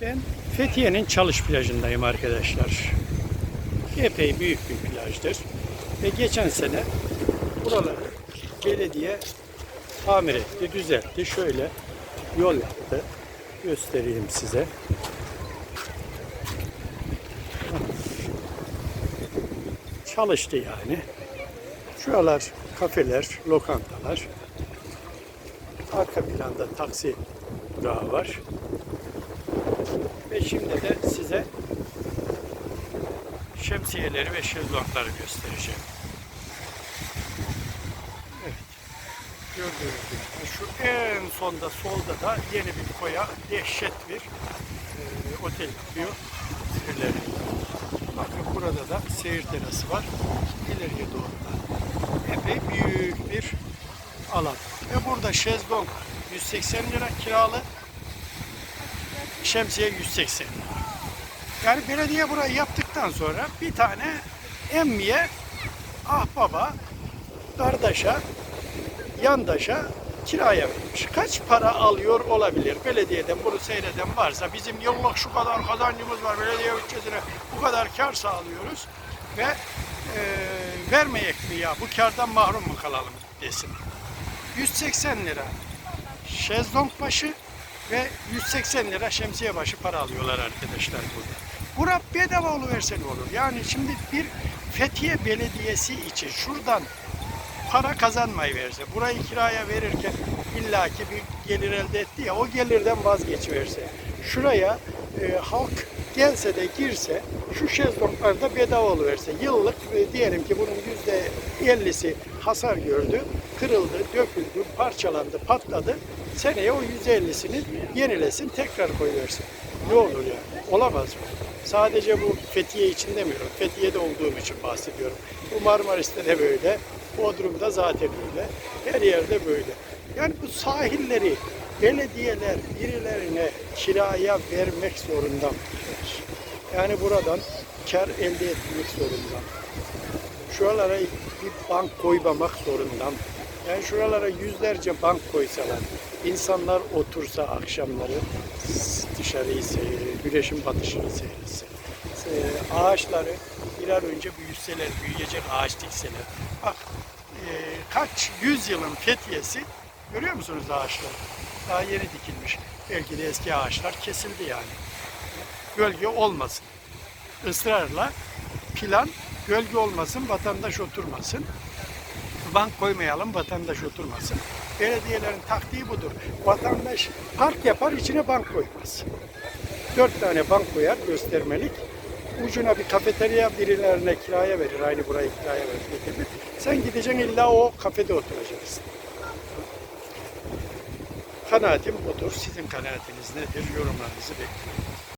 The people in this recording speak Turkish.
Ben Fethiye'nin Çalış plajındayım arkadaşlar. Epey büyük bir plajdır. Ve geçen sene buraları belediye tamir etti, düzeltti. Şöyle yol yaptı. Göstereyim size. Çalıştı yani. Şuralar kafeler, lokantalar. Arka planda taksi durağı var. Şimdi de size şemsiyeleri ve şezlongları göstereceğim. Evet. Gördüğünüz gibi şu en sonda solda da yeni bir koya dehşet bir e, otel yapıyor. Birileri. Bakın burada da seyir terası var. İleriye doğru da epey büyük bir alan. Ve burada şezlong 180 lira kiralı. Şemsiye 180 lira. Yani belediye burayı yaptıktan sonra bir tane emmiye, ahbaba, kardeşe, yandaşa kiraya vermiş. Kaç para alıyor olabilir? Belediyeden bunu seyreden varsa bizim yıllık şu kadar kazancımız var belediye bütçesine bu kadar kar sağlıyoruz ve e, vermeyek mi ya bu kardan mahrum mu kalalım desin. 180 lira şezlong başı ve 180 lira şemsiye başı para alıyorlar arkadaşlar burada. Bura bedava oluverse ne olur? Yani şimdi bir Fethiye Belediyesi için şuradan para kazanmayı verse, burayı kiraya verirken illaki bir gelir elde etti ya, o gelirden vazgeçiverse, şuraya e, halk gelse de girse, şu şezlonglarda bedava oluverse, yıllık e, diyelim ki bunun yüzde 50'si hasar gördü, kırıldı, döküldü, parçalandı, patladı, seneye o yüzde 50'sini yenilesin, tekrar koyuversin. Ne olur yani? Olamaz mı? Sadece bu Fethiye için demiyorum. Fethiye'de olduğum için bahsediyorum. Bu Marmaris'te de böyle. Bodrum'da zaten öyle. Her yerde böyle. Yani bu sahilleri belediyeler birilerine kiraya vermek zorunda mıdır? Yani buradan kar elde etmek zorunda. Şuralara bir bank koymamak zorunda? Yani şuralara yüzlerce bank koysalar, insanlar otursa akşamları dışarıyı seyredip güneşin batışını seyretsin. Ee, Ağaçları bir an önce büyüseler, büyüyecek ağaç dikseler. Bak e, kaç yüzyılın fethiyesi görüyor musunuz ağaçları? Daha yeni dikilmiş. Belki de eski ağaçlar kesildi yani. Gölge olmasın. Israrla plan gölge olmasın, vatandaş oturmasın. Bank koymayalım, vatandaş oturmasın. Belediyelerin taktiği budur. Vatandaş park yapar, içine bank koymaz. Dört tane bank koyar göstermelik. Ucuna bir kafeterya birilerine kiraya verir. Aynı burayı kiraya verir. Sen gideceksin illa o kafede oturacaksın. Kanaatim budur. Sizin kanaatiniz nedir? Yorumlarınızı bekliyorum.